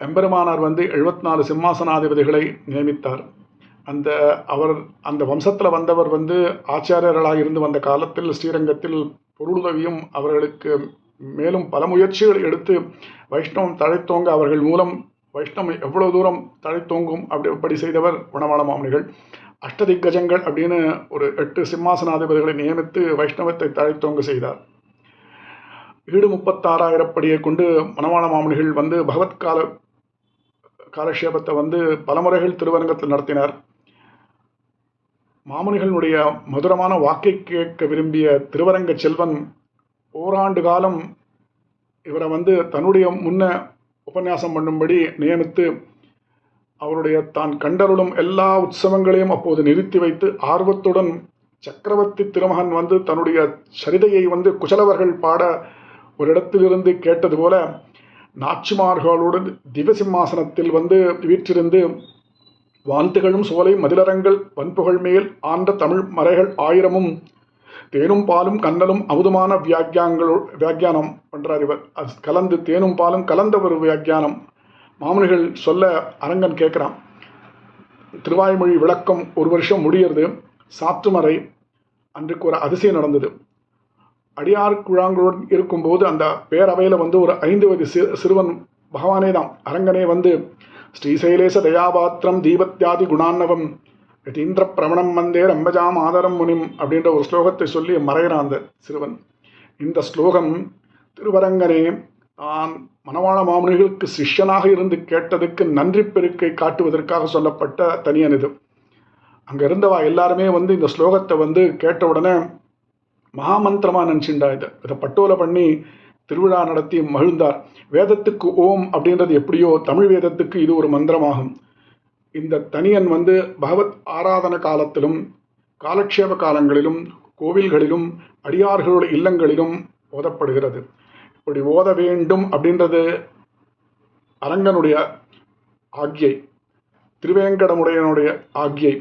எம்பெருமானார் வந்து எழுபத்தி நாலு சிம்மாசனாதிபதிகளை நியமித்தார். அந்த அவர் அந்த வம்சத்தில் வந்தவர் வந்து ஆச்சாரியர்களாக இருந்து வந்த காலத்தில் ஸ்ரீரங்கத்தில் பொருளுதவியும் அவர்களுக்கு மேலும் பல முயற்சிகள் எடுத்து வைஷ்ணவம் தழைத்தோங்க அவர்கள் மூலம் வைஷ்ணவம் எவ்வளோ தூரம் தழைத்தோங்கும் அப்படி அப்படி செய்தவர் குணவாள மாமுனிகள். அஷ்டதிக்கஜங்கள் அப்படின்னு ஒரு எட்டு சிம்மாசனாதிபதிகளை நியமித்து வைஷ்ணவத்தை தழைத்தோங்க செய்தார். ஈடு முப்பத்தாறாயிரப்படியை கொண்டு மணவாள மாமனிகள் வந்து பகவத்கால காலக்ஷேபத்தை வந்து பலமுறைகள் திருவரங்கத்தில் நடத்தினார். மாமுனிகளினுடைய மதுரமான வாக்கை கேட்க விரும்பிய திருவரங்க செல்வன் ஓராண்டு காலம் இவரை வந்து தன்னுடைய முன்ன உபன்யாசம் பண்ணும்படி நியமித்து அவருடைய தான் கண்டருளும் எல்லா உற்சவங்களையும் அப்போது நிறுத்தி வைத்து ஆர்வத்துடன் சக்கரவர்த்தி திருமகன் வந்து தன்னுடைய சரிதையை வந்து குசலவர்கள் பாட ஒரு இடத்திலிருந்து கேட்டது போல நாச்சிமார்களுடன் திவசிம்மாசனத்தில் வந்து வீற்றிருந்து வாந்துகளும் சோலை மதிலரங்கள் வன்புகள் மேல் ஆண்ட தமிழ் மறைகள் ஆயிரமும் தேனும் பாலும் கண்ணலும் அமுதமான வியாக்கியாங்களோ வியாக்கியானம் பண்ணுறார் இவர். அது கலந்து தேனும் பாலும் கலந்த ஒரு வியாக்கியானம். மாமனிகள் சொல்ல அரங்கன் கேட்குறான் திருவாய்மொழி விளக்கம் ஒரு வருஷம் முடியறது சாற்றுமறை அன்றைக்கு ஒரு அதிசயம் நடந்தது. அடியார் குழாங்களுடன் இருக்கும்போது அந்த பேரவையில் வந்து ஒரு ஐந்து வயது சிறுவன் பகவானே தான் அரங்கனே வந்து ஸ்ரீசைலேச தயாபாத்திரம் தீபத்யாதி குணான்னவம் யதீந்திர பிரமணம் வந்தே ரம்பஜாம் ஆதரம் முனிம் அப்படின்ற ஒரு ஸ்லோகத்தை சொல்லி மறைகிறான் அந்த சிறுவன். இந்த ஸ்லோகம் திருவரங்கனே தான் மணவாள மாமுனிகளுக்கு சிஷ்யனாக இருந்து கேட்டதுக்கு நன்றி பெருக்கை காட்டுவதற்காக சொல்லப்பட்ட தனியன் இது. அங்கே இருந்தவா எல்லாருமே வந்து இந்த ஸ்லோகத்தை வந்து கேட்ட உடனே மகாமந்திரமாக நினச்சிண்டா இதை. இதை பட்டோலை பண்ணி திருவிழா நடத்தி மகிழ்ந்தார். வேதத்துக்கு ஓம் அப்படின்றது எப்படியோ தமிழ் வேதத்துக்கு இது ஒரு மந்திரமாகும். இந்த தனியன் வந்து பகவத் ஆராதன காலத்திலும் காலக்ஷேப காலங்களிலும் கோவில்களிலும் அடியார்களுடைய இல்லங்களிலும் ஓதப்படுகிறது. இப்படி ஓத வேண்டும் அப்படின்றது அரங்கனுடைய ஆக்யை திருவேங்கடமுடையனுடைய ஆக்யை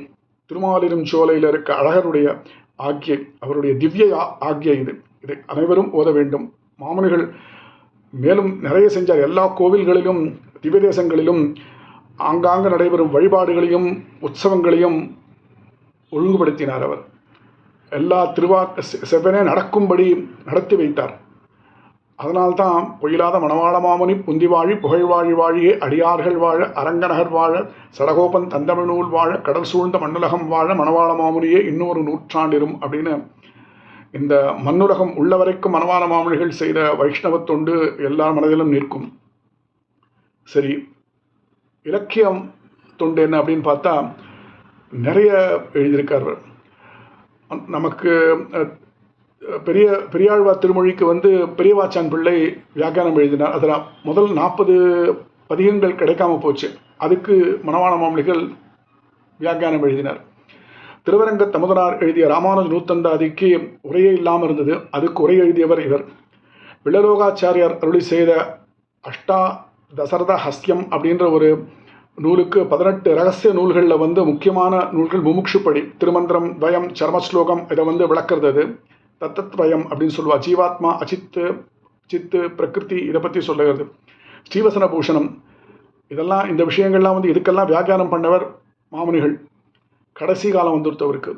திருமாலிரும் சோலையில் இருக்க அழகருடைய ஆகிய அவருடைய திவ்ய ஆகிய இது. இதை அனைவரும் ஓத வேண்டும். மாமனிகள் மேலும் நிறைய செஞ்சார் எல்லா கோவில்களிலும் திவ்ய தேசங்களிலும் ஆங்காங்கு நடைபெறும் வழிபாடுகளையும் உற்சவங்களையும் ஒழுங்குபடுத்தினார் அவர். எல்லா திருவா செ- செவ்வனே நடக்கும்படி நடத்தி வைத்தார். அதனால்தான் பொய்யிலாத மணவாள மாமுனி புந்தி வாழி புகழ் வாழி வாழியே அடியார்கள் வாழ அரங்கநகர் வாழ சடகோபன் தந்தமிழ்நூல் வாழ கடல் சூழ்ந்த மண்ணுலகம் வாழ மணவாள மாமுனியே இன்னொரு நூற்றாண்டிரும் அப்படின்னு இந்த மண்ணுலகம் உள்ள வரைக்கும் மணவாள மாமுனிகள் செய்த வைஷ்ணவ தொண்டு எல்லா மனதிலும் நிற்கும். சரி இலக்கியம் தொண்டு என்ன அப்படின்னு பார்த்தா நிறைய எழுதியிருக்கார். நமக்கு பெரிய பெரியாழ்வார் திருமொழிக்கு வந்து பெரியவாச்சான் பிள்ளை வியாக்கியானம் எழுதினார். அதில் முதல் நாற்பது பதிகங்கள் கிடைக்காம போச்சு. அதுக்கு மணவாள மாமலிகள் வியாக்கியானம் எழுதினார். திருவரங்க தமுதனார் எழுதிய ராமானுஜ நூத்தந்தாதிக்கு உரையே இல்லாமல் இருந்தது. அதுக்கு உரை எழுதியவர் இவர். பிள்ளலோகாச்சாரியார் அருளி செய்த அஷ்டா தசரத ஹஸ்யம் அப்படின்ற ஒரு நூலுக்கு பதினெட்டு ரகசிய நூல்களில் வந்து முக்கியமான நூல்கள் முமுட்சுப்படி திருமந்திரம் துவயம் சர்மஸ்லோகம் இதை வந்து விளக்கிறது தத்தத்வயம் அப்படின்னு சொல்லுவா. ஜீவாத்மா அச்சித்து சித்து பிரகிருதி இதை பற்றி சொல்லுகிறது. ஸ்ரீவசன பூஷணம் இதெல்லாம் இந்த விஷயங்கள்லாம் வந்து இதுக்கெல்லாம் வியாக்கியானம் பண்ணவர் மாமுனிகள். கடைசி காலம் வந்துருத்தவருக்கு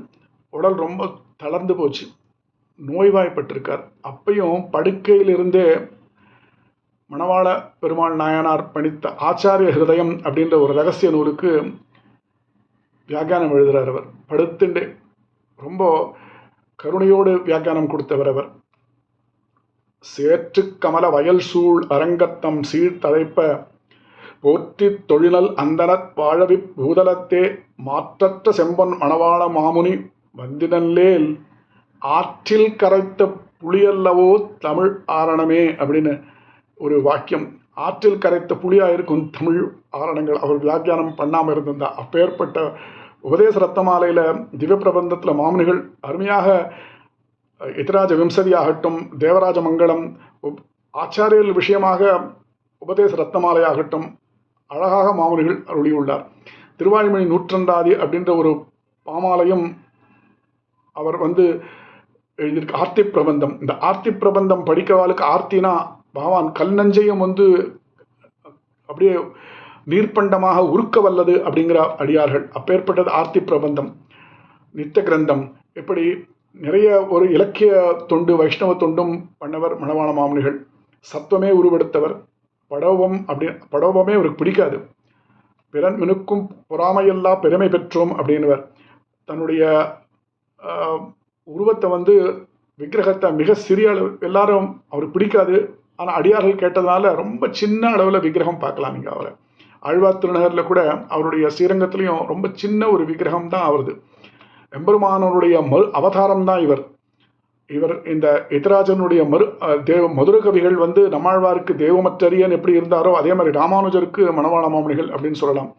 உடல் ரொம்ப தளர்ந்து போச்சு. நோய்வாய்ப்பட்டிருக்கார். அப்பையும் படுக்கையிலிருந்தே மணவாள பெருமாள் நாயனார் பணித்த ஆச்சாரிய ஹிருதயம் அப்படின்ற ஒரு ரகசிய நூலுக்கு வியாக்கியானம் எழுதுகிறார் அவர். படுத்துண்டு ரொம்ப கருணையோடு வியாக்கியானம் கொடுத்தவர் அவர். சேற்று கமல வயல் சூழ் அரங்கத்தம் சீர்தழைப்ப போற்றித் தொழிலல் அந்தனத் வாழவி பூதலத்தே மாற்றற்ற செம்பன் மணவாள மாமுனி வந்தினல்லேல் ஆற்றில் கரைத்த புளியல்லவோ தமிழ் ஆரணமே அப்படின்னு ஒரு வாக்கியம். ஆற்றில் கரைத்த புளியாக இருக்கும் தமிழ் ஆரணங்கள் அவர் வியாக்கியானம் பண்ணாமல் இருந்திருந்தார் அப்பேற்பட்ட உபதேச ரத்தமாலையில் திவ்ய பிரபந்தத்தில் மாமுனிகள் அருமையாக எதிராஜ விம்சதியாகட்டும் தேவராஜ மங்களம் உப்- ஆச்சாரியர்கள் விஷயமாக உபதேச ரத்தமாலையாகட்டும் அழகாக மாமுனிகள் அருளியுள்ளார். திருவாய்மொழி நூற்றண்டாதி அப்படின்ற ஒரு பாமாலையும் அவர் வந்து எழுதியிருக்கு. ஆர்த்தி பிரபந்தம். இந்த ஆர்த்தி பிரபந்தம் படிக்கவாளுக்கு ஆர்த்தினா பகவான் கல் நஞ்சையும் வந்து அப்படியே நீர்ப்பண்டமாக உருக்க வல்லது அப்படிங்கிற அடியார்கள். அப்பேற்பட்டது ஆர்த்தி பிரபந்தம் நித்த கிரந்தம். இப்படி நிறைய ஒரு இலக்கிய தொண்டு வைஷ்ணவ தொண்டும் பண்ணவர் மணவாள மாமனிகள். சத்துவமே உருவெடுத்தவர். படவம் அப்படி படவமே அவருக்கு பிடிக்காது. பிறன் மினுக்கும் பொறாமையெல்லாம் பெருமை பெற்றோம் அப்படின்வர் தன்னுடைய உருவத்தை வந்து விக்கிரகத்தை மிக சிறிய அளவு எல்லாரும் அவருக்கு பிடிக்காது. ஆனால் அடியார்கள் கேட்டதுனால ரொம்ப சின்ன அளவில் விக்கிரகம் பார்க்கலாம் நீங்கள் அவரை. ஆழ்வார் திருநகரில் கூட அவருடைய ஸ்ரீரங்கத்துலேயும் ரொம்ப சின்ன ஒரு விக்கிரகம் தான் அவரது. எம்பெருமானனுடைய மறு அவதாரம் தான் இவர். இவர் இந்த எதிராஜனுடைய மறு தேவ மதுர கவிகள் வந்து நம்மாழ்வாருக்கு தேவமற்றரியன் எப்படி இருந்தாரோ அதே மாதிரி ராமானுஜருக்கு மணவாள மாமணிகள் அப்படின்னு சொல்லலாம்.